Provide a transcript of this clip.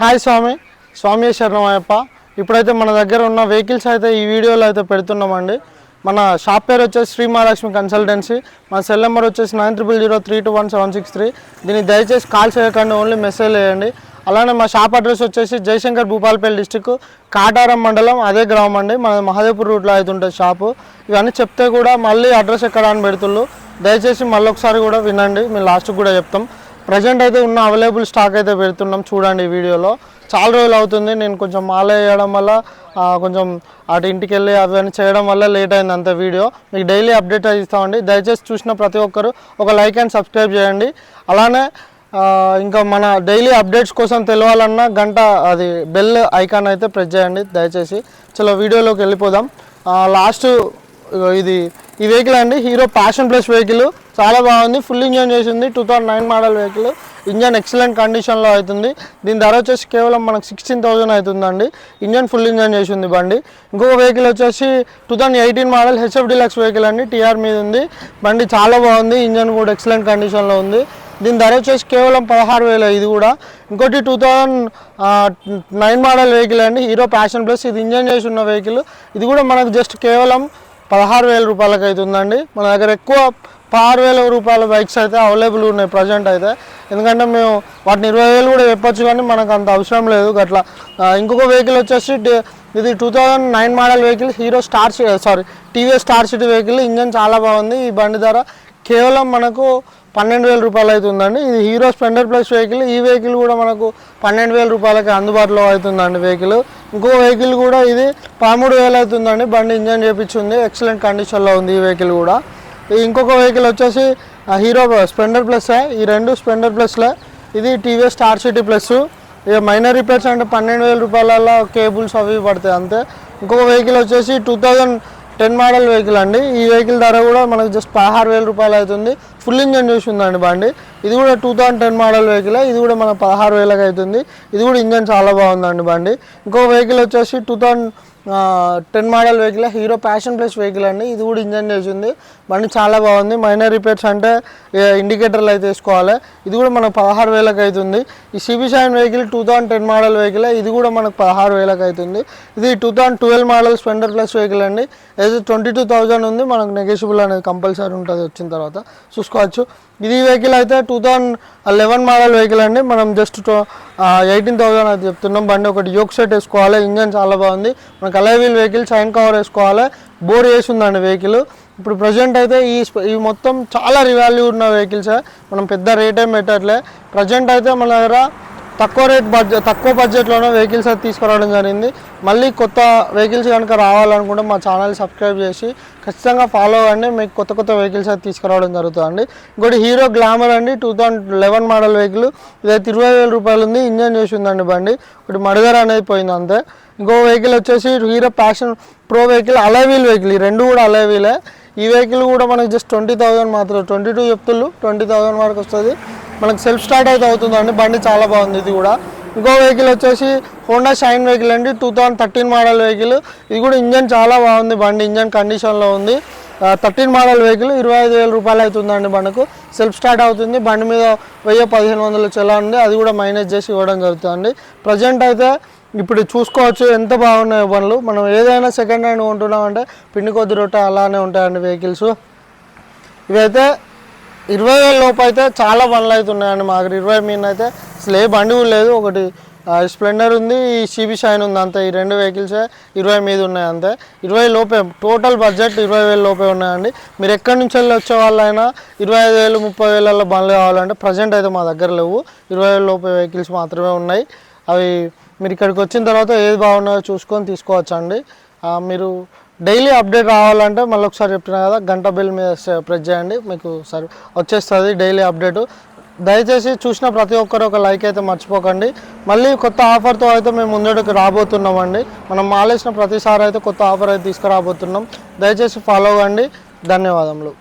Hi స్వామి. స్వామి శరణమయ్యప్ప. ఇప్పుడైతే మన దగ్గర ఉన్న వెహికల్స్ అయితే ఈ వీడియోలో అయితే పెడుతున్నామండి. మన షాప్ పేరు వచ్చేసి శ్రీ మహాలక్ష్మి కన్సల్టెన్సీ. మన సెల్ నెంబర్ వచ్చేసి nine triple zero three two one seven six three. దీన్ని దయచేసి కాల్ చేయకండి ఓన్లీ మెసేజ్ చేయండి. అలానే మా షాప్ అడ్రస్ వచ్చేసి జయశంకర్ భూపాలపల్లి డిస్టిక్ కాటారం మండలం అదే గ్రామం అండి. మన మహదేపూర్ రూట్లో అయితే ఉంటుంది షాపు. ఇవన్నీ చెప్తే కూడా మళ్ళీ అడ్రస్ ఎక్కడ అని పెడుతుళ్ళు. దయచేసి మళ్ళీ ఒకసారి కూడా వినండి. మేము లాస్ట్కి కూడా చెప్తాం. ప్రజెంట్ అయితే ఉన్న అవైలబుల్ స్టాక్ అయితే పెడుతున్నాం చూడండి ఈ వీడియోలో. చాలా రోజులు అవుతుంది నేను కొంచెం మాల వేయడం వల్ల కొంచెం అటు ఇంటికి వెళ్ళి అవన్నీ చేయడం వల్ల లేట్ అయింది అంత వీడియో. మీకు డైలీ అప్డేట్ ఇస్తామండి. దయచేసి చూసిన ప్రతి ఒక్కరు ఒక లైక్ అండ్ సబ్స్క్రైబ్ చేయండి. అలానే ఇంకా మన డైలీ అప్డేట్స్ కోసం తెలియాలన్నా గంట అది బెల్ ఐకాన్ అయితే ప్రెస్ చేయండి. దయచేసి చలో వీడియోలోకి వెళ్ళిపోదాం. లాస్ట్ ఇది ఈ వెహికల్ అండి. Hero Passion Plus vehicle. చాలా బాగుంది. ఫుల్ ఇంజన్ చేసింది. Two thousand nine model vehicle engine excellent కండిషన్లో అవుతుంది. దీని ధర వచ్చేసి కేవలం మనకు సిక్స్టీన్ థౌసండ్ అవుతుందండి. ఇంజన్ ఫుల్ ఇంజన్ చేసింది బండి. ఇంకొక వెహికల్ వచ్చేసి two thousand eighteen model HF Deluxe vehicle అండి. టీఆర్ మీద ఉంది. బండి చాలా బాగుంది. ఇంజన్ కూడా ఎక్సలెంట్ కండిషన్లో ఉంది. దీని ధర వచ్చేసి కేవలం పదహారు వేలు. ఇది కూడా ఇంకోటి two thousand nine model vehicle అండి. హీరో ప్యాషన్ ప్లస్ ఇది ఇంజన్ చేసి ఉన్న వెహికల్ ఇది కూడా మనకు జస్ట్ కేవలం పదహారు వేల రూపాయలకి అవుతుందండి మన దగ్గర ఎక్కువ పదహారు వేల రూపాయల బైక్స్ అయితే అవైలబుల్ ఉన్నాయి ప్రజెంట్ అయితే. ఎందుకంటే మేము వాటిని ఇరవై వేలు కూడా చెప్పొచ్చు కానీ మనకు అంత అవసరం లేదు అట్లా ఇంకొక వెహికల్ వచ్చేసి ఇది two thousand nine model vehicle Hero Star sorry TVS Star City vehicle engine చాలా బాగుంది. ఈ బండి ధర కేవలం మనకు పన్నెండు వేల రూపాయలు అవుతుందండి. ఇది హీరో స్ప్లెండర్ ప్లస్ వెహికల్. ఈ వెహికల్ కూడా మనకు పన్నెండు వేల రూపాయలకి అందుబాటులో అవుతుందండి వెహికల్. ఇంకో వెహికల్ కూడా ఇది పదమూడు వేలు అవుతుందండి. బండి ఇంజన్ చేపించింది. ఎక్సలెంట్ కండిషన్లో ఉంది ఈ వెహికల్ కూడా. ఇంకొక వెహికల్ వచ్చేసి హీరో స్ప్లెండర్ ప్లస్ ఈ రెండు స్ప్లెండర్ ప్లస్లే. ఇది టీవీఎస్ స్టార్ సిటీ ప్లస్. ఇక మైనర్ రిపేర్స్ అంటే పన్నెండు వేల రూపాయల కేబుల్స్ అవి పడతాయి అంతే. ఇంకొక వెహికల్ వచ్చేసి two thousand ten model vehicle అండి. ఈ వెహికల్ ధర కూడా మనకు జస్ట్ పదహారు వేల రూపాయలు అవుతుంది. ఫుల్ ఇంజన్ చూసి ఉందండి బండి. ఇది కూడా two thousand ten model vehicle. ఇది కూడా మనకు పదహారు వేలకు అవుతుంది. ఇది కూడా ఇంజన్ చాలా బాగుందండి బండి. ఇంకో వెహికల్ వచ్చేసి two thousand ten model vehicle Hero Passion Plus vehicle అండి. ఇది కూడా ఇంజన్ చేసింది బండి చాలా బాగుంది. మైనర్ రిపేర్స్ అంటే ఇండికేటర్లు అయితే వేసుకోవాలి. ఇది కూడా మనకు పదహారు వేలకు అవుతుంది ఈ CB Shine vehicle two thousand ten model vehicle ఇది కూడా మనకు పదహారు వేలకు అవుతుంది ఇది two thousand twelve model Splendor plus vehicle అండి. ఏదో ట్వంటీ టూ థౌసండ్ ఉంది. మనకు నెగోషియబుల్ అనేది కంపల్సరీ ఉంటుంది వచ్చిన తర్వాత. చూసుకోవచ్చు. ఇది వెహికల్ అయితే two thousand eleven model vehicle అండి. మనం జస్ట్ ఎయిటీన్ థౌసండ్ అది చెప్తున్నాం. బండి ఒకటి యోక్ సెట్ వేసుకోవాలి. ఇంజన్ చాలా బాగుంది. మనకు alloy wheel vehicle side cover వేసుకోవాలి. బోర్ వేసి ఉందండి వెహికల్ ఇప్పుడు ప్రజెంట్ అయితే ఈ ఈ మొత్తం చాలా రివాల్యూ ఉన్న వెహికల్స్ మనం పెద్ద రేట్ ఏం పెట్టట్లే. ప్రజెంట్ అయితే మన దగ్గర తక్కువ రేట్ బడ్జెట్ తక్కువ బడ్జెట్లోనే వెహికల్స్ అయితే తీసుకురావడం జరిగింది. మళ్ళీ కొత్త వెహికల్స్ కనుక రావాలనుకుంటే మా ఛానల్ సబ్స్క్రైబ్ చేసి ఖచ్చితంగా ఫాలో అవ్వండి. మీకు కొత్త కొత్త వెహికల్స్ అయితే తీసుకురావడం జరుగుతుందండి. ఇంకోటి హీరో గ్లామర్ అండి. Two thousand eleven model vehicle ఇదైతే ఇరవై వేల రూపాయలు ఉంది. ఇంజన్ చేసి ఉందండి బండి. ఒకటి మడుగర అనేది పోయింది అంతే. ఇంకో వెహికల్ వచ్చేసి Hero Passion Pro vehicle alloy wheel vehicle ఈ రెండు కూడా అలైవీలే ఈ వెహికల్ కూడా మనకి జస్ట్ ట్వంటీ థౌసండ్ మాత్రం ట్వంటీ టూ చెప్తుళ్ళు. ట్వంటీ థౌసండ్ వరకు వస్తుంది. మనకు సెల్ఫ్ స్టార్ట్ అయితే అవుతుందండి. బండి చాలా బాగుంది ఇది కూడా. ఇంకో వెహికల్ వచ్చేసి హోండా షైన్ వెహికల్ అండి. Two thousand thirteen model vehicle ఇది కూడా ఇంజన్ చాలా బాగుంది బండి. ఇంజన్ కండిషన్లో ఉంది. థర్టీన్ మోడల్ వెహికల్ ఇరవై ఐదు వేల రూపాయలు అవుతుందండి మనకు. సెల్ఫ్ స్టార్ట్ అవుతుంది. బండి మీద వెయ్యి పదిహేను వందలు చెలా ఉంది. అది కూడా మైనేజ్ చేసి ఇవ్వడం జరుగుతుంది ప్రజెంట్ అయితే ఇప్పుడు చూసుకోవచ్చు ఎంత బాగున్నాయో బండ్లు. మనం ఏదైనా సెకండ్ హ్యాండ్ కొంటున్నామంటే పిండి కొద్ది రొట్టె అలానే ఉంటాయండి వెహికల్స్ ఇవైతే ఇరవై వేల లోపు అయితే చాలా బండ్లు అయితే ఉన్నాయండి మా దగ్గర. ఇరవై మీద అయితే అసలు ఏ బండి కూడా లేదు. ఒకటి స్ప్లెండర్ ఉంది ఈ సిబి షైన్ ఉంది అంతే. ఈ రెండు వెహికల్సే ఇరవై మీద ఉన్నాయి అంతే. ఇరవై లోపే టోటల్ బడ్జెట్ ఇరవై వేల లోపే ఉన్నాయండి. మీరు ఎక్కడి నుంచి వెళ్ళి వచ్చే వాళ్ళైనా ఇరవై ఐదు వేలు ముప్పై వేలలో బండ్లు కావాలంటే ప్రజెంట్ అయితే మా దగ్గర లేవు. ఇరవై వేల లోపే వెహికల్స్ మాత్రమే ఉన్నాయి. అవి మీరు ఇక్కడికి వచ్చిన తర్వాత ఏది బాగున్నాయో చూసుకొని తీసుకోవచ్చండి. మీరు డైలీ అప్డేట్ రావాలంటే మళ్ళీ ఒకసారి చెప్తున్నా కదా గంట బిల్ మీద ప్రెస్ చేయండి మీకు సరి వచ్చేస్తుంది డైలీ అప్డేట్. దయచేసి చూసిన ప్రతి ఒక్కరు ఒక లైక్ అయితే మర్చిపోకండి. మళ్ళీ కొత్త ఆఫర్తో అయితే మేము ముందడుకు రాబోతున్నామండి. మనం మాలేసిన ప్రతిసారి అయితే కొత్త ఆఫర్ అయితే తీసుకురాబోతున్నాం. దయచేసి ఫాలో అవ్వండి ధన్యవాదములు.